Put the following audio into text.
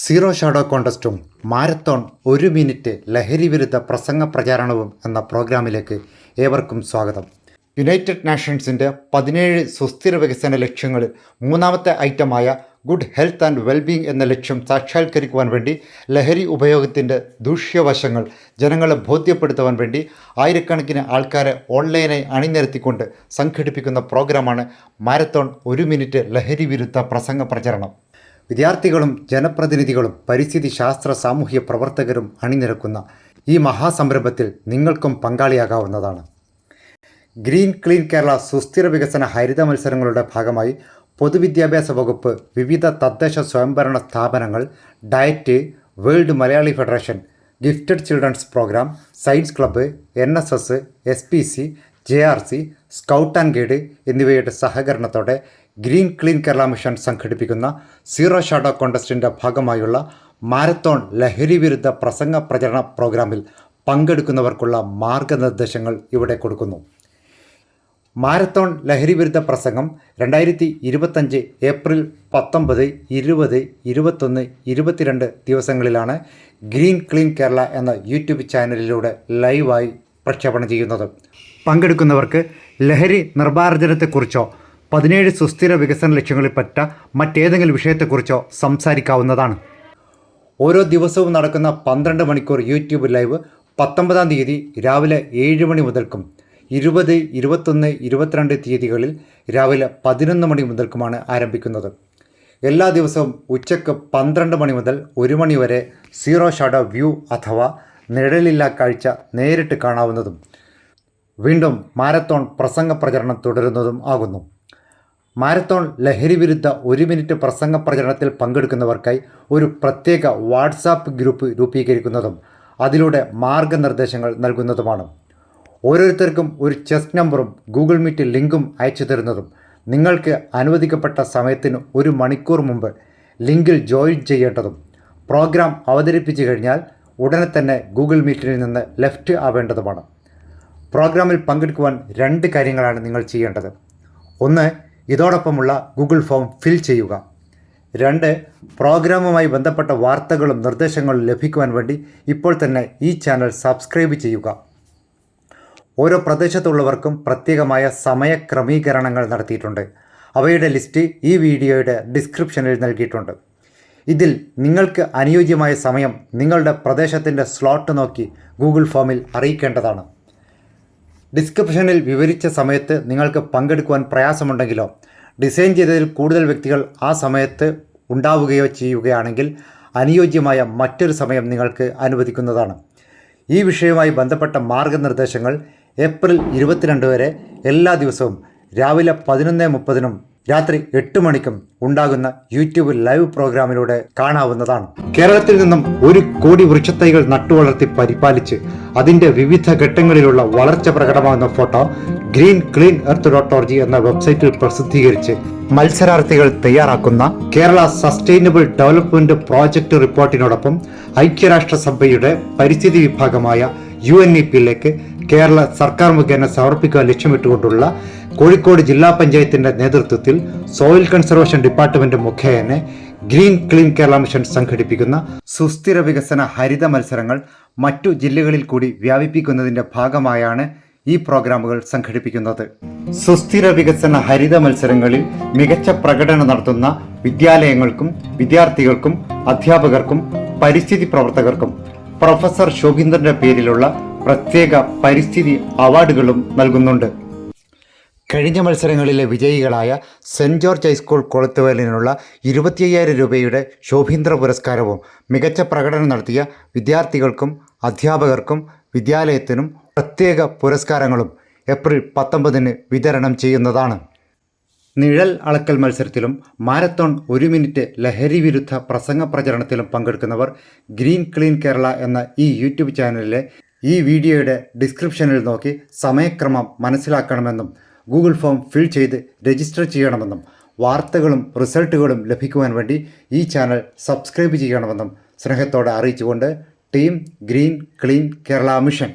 Zero shadow കോണ്ടസ്റ്റും marathon ഒരു minute ലഹരി വിരുദ്ധ പ്രസംഗ പ്രചാരണവും എന്ന പ്രോഗ്രാമിലേക്ക് ഏവർക്കും സ്വാഗതം. യുണൈറ്റഡ് നാഷൻസിന്റെ പതിനേഴ് സുസ്ഥിര വികസന ലക്ഷ്യങ്ങളിൽ മൂന്നാമത്തെ ഐറ്റമായ ഗുഡ് ഹെൽത്ത് ആൻഡ് വെൽബീങ് എന്ന ലക്ഷ്യം സാക്ഷാത്കരിക്കുവാൻ വേണ്ടി ലഹരി ഉപയോഗത്തിന്റെ ദൂഷ്യവശങ്ങൾ ജനങ്ങളെ ബോധ്യപ്പെടുത്തുവാൻ വേണ്ടി ആയിരക്കണക്കിന് ആൾക്കാരെ ഓൺലൈനായി അണിനിരത്തിക്കൊണ്ട് സംഘടിപ്പിക്കുന്ന പ്രോഗ്രാമാണ് മാരത്തോൺ ഒരു മിനിറ്റ് ലഹരി വിരുദ്ധ പ്രസംഗ പ്രചരണം. വിദ്യാർത്ഥികളും ജനപ്രതിനിധികളും പരിസ്ഥിതി ശാസ്ത്ര സാമൂഹ്യ പ്രവർത്തകരും അണിനിരക്കുന്ന ഈ മഹാസംരംഭത്തിൽ നിങ്ങൾക്കും പങ്കാളിയാകാവുന്നതാണ്. ഗ്രീൻ ക്ലീൻ കേരള സുസ്ഥിര വികസന ഹരിത മത്സരങ്ങളുടെ ഭാഗമായി പൊതുവിദ്യാഭ്യാസ വകുപ്പ് വിവിധ തദ്ദേശ സ്വയംഭരണ സ്ഥാപനങ്ങൾ DIET world Malayali federation gifted children's program science club N S S S P C J R C scout and guide എന്നിവയുടെ സഹകരണത്തോടെ ഗ്രീൻ ക്ലീൻ കേരള മിഷൻ സംഘടിപ്പിക്കുന്ന സീറോ ഷാഡോ കോണ്ടസ്റ്റിന്റെ ഭാഗമായുള്ള മാരത്തോൺ ലഹരി വിരുദ്ധ പ്രസംഗ പ്രചരണ പ്രോഗ്രാമിൽ പങ്കെടുക്കുന്നവർക്കുള്ള മാർഗനിർദ്ദേശങ്ങൾ ഇവിടെ കൊടുക്കുന്നു. മാരത്തോൺ ലഹരി വിരുദ്ധ പ്രസംഗം രണ്ടായിരത്തി ഇരുപത്തഞ്ച് ഏപ്രിൽ പത്തൊമ്പത് ഇരുപത് ഇരുപത്തൊന്ന് ഇരുപത്തിരണ്ട് ദിവസങ്ങളിലാണ് ഗ്രീൻ ക്ലീൻ കേരള എന്ന യൂട്യൂബ് ചാനലിലൂടെ ലൈവായി പ്രക്ഷേപണം ചെയ്യുന്നത്. പങ്കെടുക്കുന്നവർക്ക് ലഹരി നിർമ്മാർജനത്തെക്കുറിച്ചോ പതിനേഴ് സുസ്ഥിര വികസന ലക്ഷ്യങ്ങളിൽപ്പെട്ട മറ്റേതെങ്കിലും വിഷയത്തെക്കുറിച്ചോ സംസാരിക്കാവുന്നതാണ്. ഓരോ ദിവസവും നടക്കുന്ന പന്ത്രണ്ട് മണിക്കൂർ യൂട്യൂബ് ലൈവ് പത്തൊമ്പതാം തീയതി രാവിലെ ഏഴ് മണി മുതൽക്കും ഇരുപത് ഇരുപത്തൊന്ന് ഇരുപത്തിരണ്ട് തീയതികളിൽ രാവിലെ പതിനൊന്ന് മണി മുതൽക്കുമാണ് ആരംഭിക്കുന്നത്. എല്ലാ ദിവസവും ഉച്ചയ്ക്ക് പന്ത്രണ്ട് മണി മുതൽ ഒരു മണി വരെ സീറോ ഷാഡോ വ്യൂ അഥവാ നിഴലില്ലാ കാഴ്ച നേരിട്ട് കാണാവുന്നതും വീണ്ടും മാരത്തോൺ പ്രസംഗ പ്രചരണം തുടരുന്നതും ആകുന്നു. മാരത്തോൺ ലഹരി വിരുദ്ധ ഒരു മിനിറ്റ് പ്രസംഗ പ്രചരണത്തിൽ പങ്കെടുക്കുന്നവർക്കായി ഒരു പ്രത്യേക വാട്സാപ്പ് ഗ്രൂപ്പ് രൂപീകരിക്കുന്നതും അതിലൂടെ മാർഗനിർദ്ദേശങ്ങൾ നൽകുന്നതുമാണ്. ഓരോരുത്തർക്കും ഒരു ചെസ് നമ്പറും ഗൂഗിൾ മീറ്റ് ലിങ്കും അയച്ചു തരുന്നതും നിങ്ങൾക്ക് അനുവദിക്കപ്പെട്ട സമയത്തിന് ഒരു മണിക്കൂർ മുമ്പ് ലിങ്കിൽ ജോയിൻ ചെയ്യേണ്ടതും പ്രോഗ്രാം അവതരിപ്പിച്ചു കഴിഞ്ഞാൽ ഉടനെ തന്നെ ഗൂഗിൾ മീറ്റിൽ നിന്ന് ലെഫ്റ്റ് ആവേണ്ടതുമാണ്. പ്രോഗ്രാമിൽ പങ്കെടുക്കുവാൻ രണ്ട് കാര്യങ്ങളാണ് നിങ്ങൾ ചെയ്യേണ്ടത്. ഒന്ന് ഇതോടൊപ്പമുള്ള ഗൂഗിൾ ഫോം ഫിൽ ചെയ്യുക. രണ്ട് പ്രോഗ്രാമുമായി ബന്ധപ്പെട്ട വാർത്തകളും നിർദ്ദേശങ്ങളും ലഭിക്കുവാൻ വേണ്ടി ഇപ്പോൾ തന്നെ ഈ ചാനൽ സബ്സ്ക്രൈബ് ചെയ്യുക. ഓരോ പ്രദേശത്തുള്ളവർക്കും പ്രത്യേകമായ സമയക്രമീകരണങ്ങൾ നടത്തിയിട്ടുണ്ട്. അവയുടെ ലിസ്റ്റ് ഈ വീഡിയോയുടെ ഡിസ്ക്രിപ്ഷനിൽ നൽകിയിട്ടുണ്ട്. ഇതിൽ നിങ്ങൾക്ക് അനുയോജ്യമായ സമയം നിങ്ങളുടെ പ്രദേശത്തിന്റെ സ്ലോട്ട് നോക്കി ഗൂഗിൾ ഫോമിൽ അറിയിക്കേണ്ടതാണ്. ഡിസ്ക്രിപ്ഷനിൽ വിവരിച്ച സമയത്ത് നിങ്ങൾക്ക് പങ്കെടുക്കുവാൻ പ്രയാസമുണ്ടെങ്കിലോ ഡിസൈൻ ചെയ്തതിൽ കൂടുതൽ വ്യക്തികൾ ആ സമയത്ത് ഉണ്ടാവുകയോ ചെയ്യുകയാണെങ്കിൽ അനുയോജ്യമായ മറ്റൊരു സമയം നിങ്ങൾക്ക് അനുവദിക്കുന്നതാണ്. ഈ വിഷയവുമായി ബന്ധപ്പെട്ട മാർഗനിർദ്ദേശങ്ങൾ ഏപ്രിൽ ഇരുപത്തിരണ്ട് വരെ എല്ലാ ദിവസവും രാവിലെ പതിനൊന്ന് മുപ്പതിനും രാത്രി എട്ട് മണിക്കും ഉണ്ടാകുന്ന യൂട്യൂബ് ലൈവ് പ്രോഗ്രാമിലൂടെ കാണാവുന്നതാണ്. കേരളത്തിൽ നിന്നും ഒരു കോടി വൃക്ഷത്തൈകൾ നട്ടുവളർത്തി പരിപാലിച്ച് അതിന്റെ വിവിധ ഘട്ടങ്ങളിലുള്ള വളർച്ച പ്രകടമാകുന്ന photo green clean earth dot org എന്ന വെബ്സൈറ്റിൽ പ്രസിദ്ധീകരിച്ച് മത്സരാർത്ഥികൾ തയ്യാറാക്കുന്ന കേരള സസ്റ്റൈനബിൾ ഡെവലപ്മെന്റ് പ്രോജക്റ്റ് റിപ്പോർട്ടിനോടൊപ്പം ഐക്യരാഷ്ട്രസഭയുടെ പരിസ്ഥിതി വിഭാഗമായ യു എൻ ഇ പിയിലേക്ക് കേരള സർക്കാർ മുഖേന സമർപ്പിക്കുക ലക്ഷ്യമിട്ടുകൊണ്ടുള്ള കോഴിക്കോട് ജില്ലാ പഞ്ചായത്തിന്റെ നേതൃത്വത്തിൽ സോയിൽ കൺസർവേഷൻ ഡിപ്പാർട്ട്മെന്റ് മുഖേന ഗ്രീൻ ക്ലീൻ കേരള മിഷൻ സംഘടിപ്പിക്കുന്ന സുസ്ഥിര വികസന ഹരിത മത്സരങ്ങൾ മറ്റു ജില്ലകളിൽ കൂടി വ്യാപിപ്പിക്കുന്നതിന്റെ ഭാഗമായാണ് ഈ പ്രോഗ്രാമുകൾ സംഘടിപ്പിക്കുന്നത്. സുസ്ഥിര വികസന ഹരിത മത്സരങ്ങളിൽ മികച്ച പ്രകടനം നടത്തുന്ന വിദ്യാലയങ്ങൾക്കും വിദ്യാർത്ഥികൾക്കും അധ്യാപകർക്കും പരിസ്ഥിതി പ്രവർത്തകർക്കും പ്രൊഫസർ ശോഭീന്ദ്രന്റെ പേരിലുള്ള പ്രത്യേക പരിസ്ഥിതി അവാർഡുകളും നൽകുന്നുണ്ട്. കഴിഞ്ഞ മത്സരങ്ങളിലെ വിജയികളായ സെന്റ് ജോർജ് ഹൈസ്കൂൾ കൊളുത്തുവലിനുള്ള ഇരുപത്തിയ്യായിരം രൂപയുടെ ശോഭീന്ദ്ര പുരസ്കാരവും മികച്ച പ്രകടനം നടത്തിയ വിദ്യാർത്ഥികൾക്കും അധ്യാപകർക്കും വിദ്യാലയത്തിനും പ്രത്യേക പുരസ്കാരങ്ങളും ഏപ്രിൽ പത്തൊമ്പതിന് വിതരണം ചെയ്യുന്നതാണ്. നിഴൽ അളക്കൽ മത്സരത്തിലും മാരത്തോൺ ഒരു മിനിറ്റ് ലഹരി വിരുദ്ധ പ്രസംഗ പ്രചരണത്തിലും പങ്കെടുക്കുന്നവർ ഗ്രീൻ ക്ലീൻ കേരള എന്ന ഈ യൂട്യൂബ് ചാനലിലെ ഈ വീഡിയോയുടെ ഡിസ്ക്രിപ്ഷനിൽ നോക്കി സമയക്രമം മനസ്സിലാക്കണമെന്നും ഗൂഗിൾ ഫോം ഫിൽ ചെയ്ത് രജിസ്റ്റർ ചെയ്യണമെന്നും വാർത്തകളും റിസൾട്ടുകളും ലഭിക്കുവാൻ വേണ്ടി ഈ ചാനൽ സബ്സ്ക്രൈബ് ചെയ്യണമെന്നും സ്നേഹത്തോടെ അറിയിച്ചുകൊണ്ട് team green clean Kerala mission.